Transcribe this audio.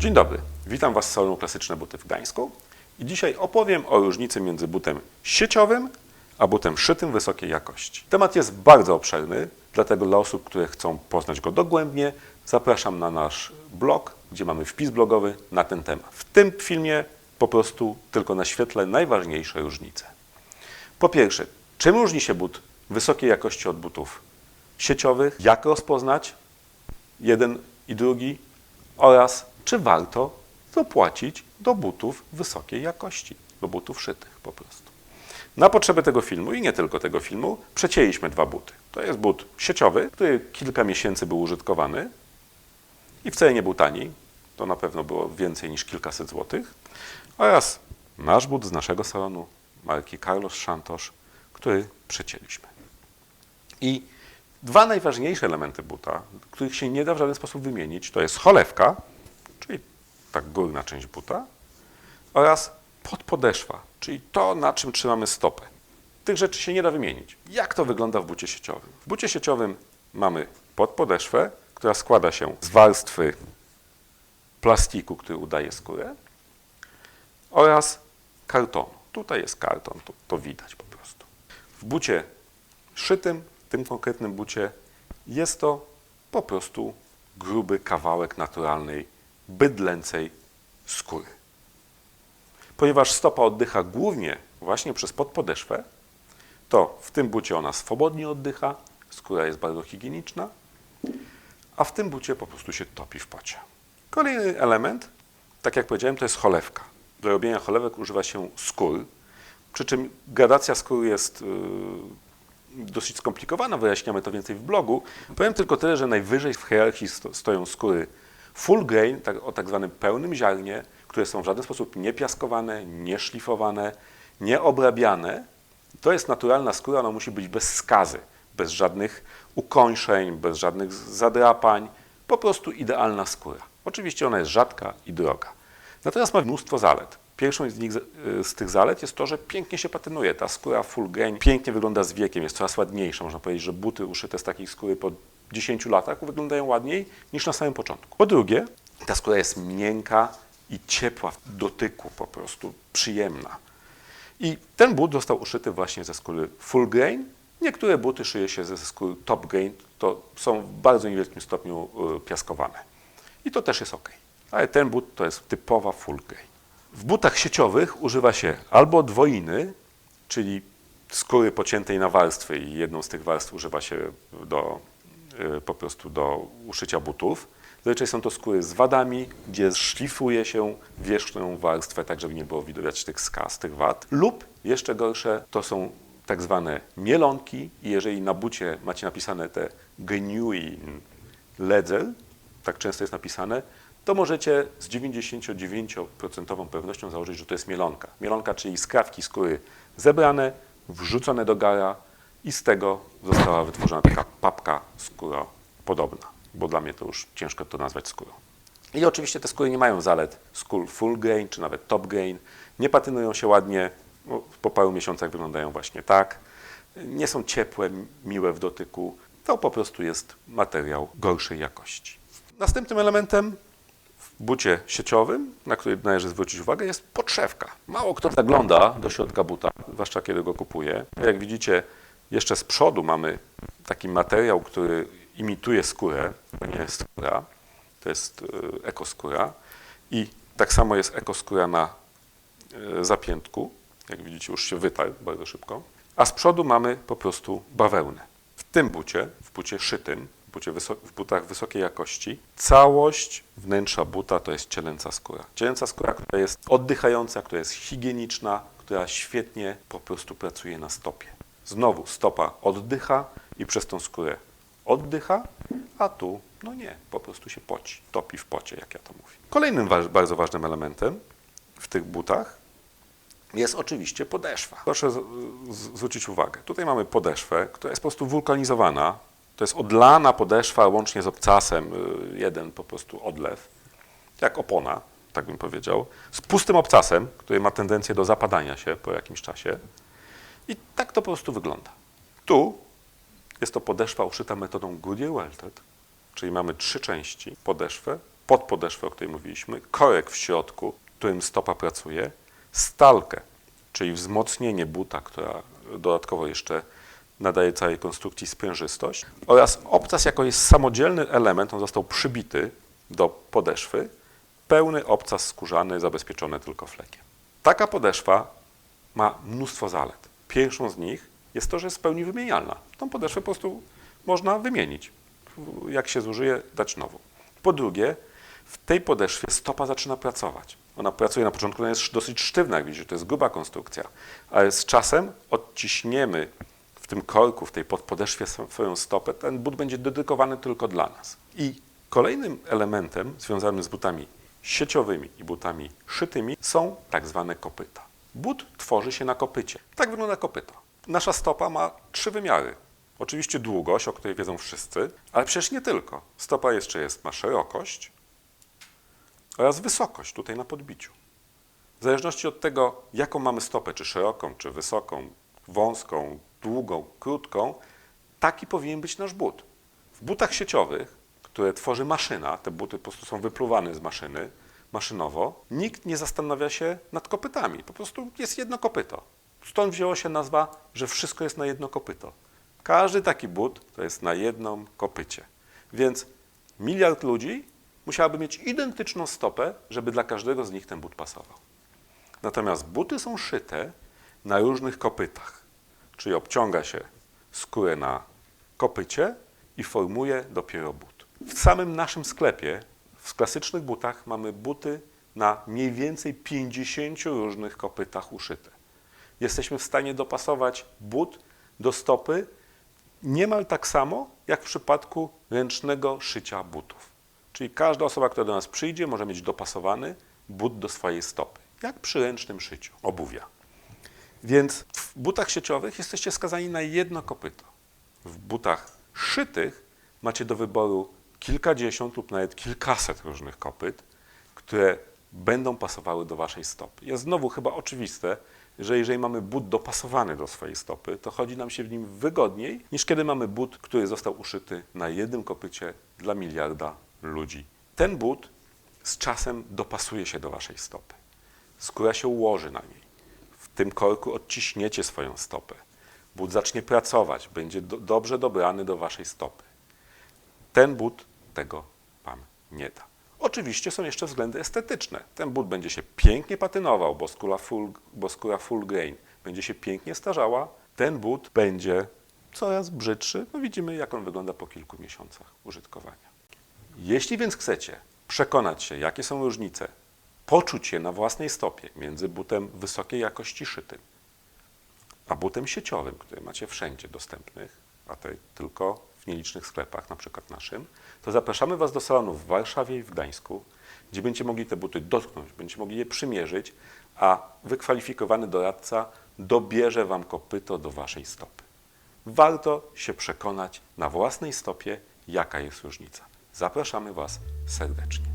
Dzień dobry, witam Was z salonu Klasyczne Buty w Gdańsku i dzisiaj opowiem o różnicy między butem sieciowym a butem szytym wysokiej jakości. Temat jest bardzo obszerny, dlatego dla osób, które chcą poznać go dogłębnie, zapraszam na nasz blog, gdzie mamy wpis blogowy na ten temat. W tym filmie po prostu tylko naświetlę najważniejsze różnice. Po pierwsze, czym różni się but wysokiej jakości od butów sieciowych? Jak rozpoznać jeden i drugi? Oraz czy warto dopłacić do butów wysokiej jakości, do butów szytych po prostu. Na potrzeby tego filmu i nie tylko tego filmu przecięliśmy dwa buty. To jest but sieciowy, który kilka miesięcy był użytkowany i wcale nie był tani. To na pewno było więcej niż kilkaset złotych. Oraz nasz but z naszego salonu marki Carlos Santos, który przecięliśmy. I dwa najważniejsze elementy buta, których się nie da w żaden sposób wymienić, to jest cholewka, ta górna część buta, oraz podpodeszwa, czyli to, na czym trzymamy stopę. Tych rzeczy się nie da wymienić. Jak to wygląda w bucie sieciowym? W bucie sieciowym mamy podpodeszwę, która składa się z warstwy plastiku, który udaje skórę, oraz kartonu. Tutaj jest karton, to, to widać po prostu. W bucie szytym, w tym konkretnym bucie, jest to po prostu gruby kawałek naturalnej, bydlęcej skóry. Ponieważ stopa oddycha głównie właśnie przez podpodeszwę, to w tym bucie ona swobodnie oddycha, skóra jest bardzo higieniczna, a w tym bucie po prostu się topi w pocie. Kolejny element, tak jak powiedziałem, to jest cholewka. Do robienia cholewek używa się skór, przy czym gradacja skór jest yy, dosyć skomplikowana, wyjaśniamy to więcej w blogu. Powiem tylko tyle, że najwyżej w hierarchii sto, stoją skóry full grain, tak, o tak zwanym pełnym ziarnie, które są w żaden sposób nie piaskowane, nie szlifowane, nie obrabiane. To jest naturalna skóra, ona musi być bez skazy, bez żadnych ukończeń, bez żadnych zadrapań, po prostu idealna skóra. Oczywiście ona jest rzadka i droga. Natomiast ma mnóstwo zalet. Pierwszą z, nich, z tych zalet jest to, że pięknie się patynuje. Ta skóra full grain pięknie wygląda z wiekiem, jest coraz ładniejsza. Można powiedzieć, że buty uszyte z takiej skóry po 10 latach wyglądają ładniej niż na samym początku. Po drugie, ta skóra jest miękka i ciepła w dotyku, po prostu przyjemna. I ten but został uszyty właśnie ze skóry full grain. Niektóre buty szyje się ze skóry top grain, to są w bardzo niewielkim stopniu y, piaskowane. I to też jest ok. Ale ten but to jest typowa full grain. W butach sieciowych używa się albo dwoiny, czyli skóry pociętej na warstwy i jedną z tych warstw używa się do, po prostu do uszycia butów. Zazwyczaj są to skóry z wadami, gdzie szlifuje się wierzchnią warstwę, tak żeby nie było widać tych skaz, tych wad. Lub jeszcze gorsze to są tak zwane mielonki i jeżeli na bucie macie napisane te genuine leather, tak często jest napisane, to możecie z 99% pewnością założyć, że to jest mielonka. Mielonka, czyli skrawki skóry zebrane, wrzucone do gara i z tego została wytworzona taka papka skóra podobna, bo dla mnie to już ciężko to nazwać skórą. I oczywiście te skóry nie mają zalet skór full grain czy nawet top grain, nie patynują się ładnie, po paru miesiącach wyglądają właśnie tak, nie są ciepłe, miłe w dotyku, to po prostu jest materiał gorszej jakości. Następnym elementem w bucie sieciowym, na który należy zwrócić uwagę, jest podszewka. Mało kto zagląda do środka buta, zwłaszcza kiedy go kupuje. Jak widzicie, jeszcze z przodu mamy taki materiał, który imituje skórę, to nie jest skóra, to jest e, ekoskóra i tak samo jest ekoskóra na e, zapiętku, jak widzicie już się wytarł bardzo szybko, a z przodu mamy po prostu bawełnę. W tym bucie, w bucie szytym, w, bucie w butach wysokiej jakości, całość wnętrza buta to jest cielęca skóra. Cielęca skóra, która jest oddychająca, która jest higieniczna, która świetnie po prostu pracuje na stopie. Znowu stopa oddycha i przez tą skórę oddycha, a tu no nie, po prostu się poci, topi w pocie, jak ja to mówię. Kolejnym wa bardzo ważnym elementem w tych butach jest oczywiście podeszwa. Proszę zwrócić uwagę, tutaj mamy podeszwę, która jest po prostu wulkanizowana. To jest odlana podeszwa łącznie z obcasem, y, jeden po prostu odlew, jak opona, tak bym powiedział, z pustym obcasem, który ma tendencję do zapadania się po jakimś czasie. I tak to po prostu wygląda. Tu jest to podeszwa uszyta metodą Goodyear Welted, czyli mamy trzy części, podeszwę, podpodeszwę, o której mówiliśmy, korek w środku, którym stopa pracuje, stalkę, czyli wzmocnienie buta, która dodatkowo jeszcze nadaje całej konstrukcji sprężystość oraz obcas jako jest samodzielny element, on został przybity do podeszwy, pełny obcas skórzany zabezpieczony tylko flekiem. Taka podeszwa ma mnóstwo zalet. Pierwszą z nich jest to, że jest w pełni wymienialna. Tą podeszwę po prostu można wymienić. Jak się zużyje, dać nową. Po drugie, w tej podeszwie stopa zaczyna pracować. Ona pracuje na początku, ona jest dosyć sztywna, jak widzicie, to jest gruba konstrukcja, ale z czasem odciśniemy w tym korku, w tej podpodeszwie swoją stopę, ten but będzie dedykowany tylko dla nas. I kolejnym elementem związanym z butami sieciowymi i butami szytymi są tak zwane kopyta. But tworzy się na kopycie. Tak wygląda kopyto. Nasza stopa ma trzy wymiary. Oczywiście długość, o której wiedzą wszyscy, ale przecież nie tylko. Stopa jeszcze jest, ma szerokość oraz wysokość tutaj na podbiciu. W zależności od tego, jaką mamy stopę, czy szeroką, czy wysoką, wąską, długą, krótką, taki powinien być nasz but. W butach sieciowych, które tworzy maszyna, te buty po prostu są wypluwane z maszyny, maszynowo, nikt nie zastanawia się nad kopytami. Po prostu jest jedno kopyto. Stąd wzięło się nazwa, że wszystko jest na jedno kopyto. Każdy taki but to jest na jednym kopycie. Więc miliard ludzi musiałaby mieć identyczną stopę, żeby dla każdego z nich ten but pasował. Natomiast buty są szyte na różnych kopytach, czyli obciąga się skórę na kopycie i formuje dopiero but. W samym naszym sklepie, w klasycznych butach, mamy buty na mniej więcej 50 różnych kopytach uszyte. Jesteśmy w stanie dopasować but do stopy niemal tak samo, jak w przypadku ręcznego szycia butów. Czyli każda osoba, która do nas przyjdzie, może mieć dopasowany but do swojej stopy, jak przy ręcznym szyciu obuwia. Więc w butach sieciowych jesteście skazani na jedno kopyto. W butach szytych macie do wyboru kilkadziesiąt lub nawet kilkaset różnych kopyt, które będą pasowały do waszej stopy. Jest znowu chyba oczywiste, że jeżeli mamy but dopasowany do swojej stopy, to chodzi nam się w nim wygodniej, niż kiedy mamy but, który został uszyty na jednym kopycie dla miliarda ludzi. Ten but z czasem dopasuje się do waszej stopy. Skóra się ułoży na niej. W tym korku odciśniecie swoją stopę. But zacznie pracować, będzie do, dobrze dobrany do waszej stopy. Ten but tego wam nie da. Oczywiście są jeszcze względy estetyczne. Ten but będzie się pięknie patynował, bo skóra full, bo skóra full grain będzie się pięknie starzała. Ten but będzie coraz brzydszy. No widzimy, jak on wygląda po kilku miesiącach użytkowania. Jeśli więc chcecie przekonać się, jakie są różnice, poczuć się na własnej stopie między butem wysokiej jakości szytym, a butem sieciowym, który macie wszędzie dostępnych, a te tylko w nielicznych sklepach, na przykład naszym, to zapraszamy Was do salonu w Warszawie i w Gdańsku, gdzie będziecie mogli te buty dotknąć, będziecie mogli je przymierzyć, a wykwalifikowany doradca dobierze Wam kopyto do Waszej stopy. Warto się przekonać na własnej stopie, jaka jest różnica. Zapraszamy Was serdecznie.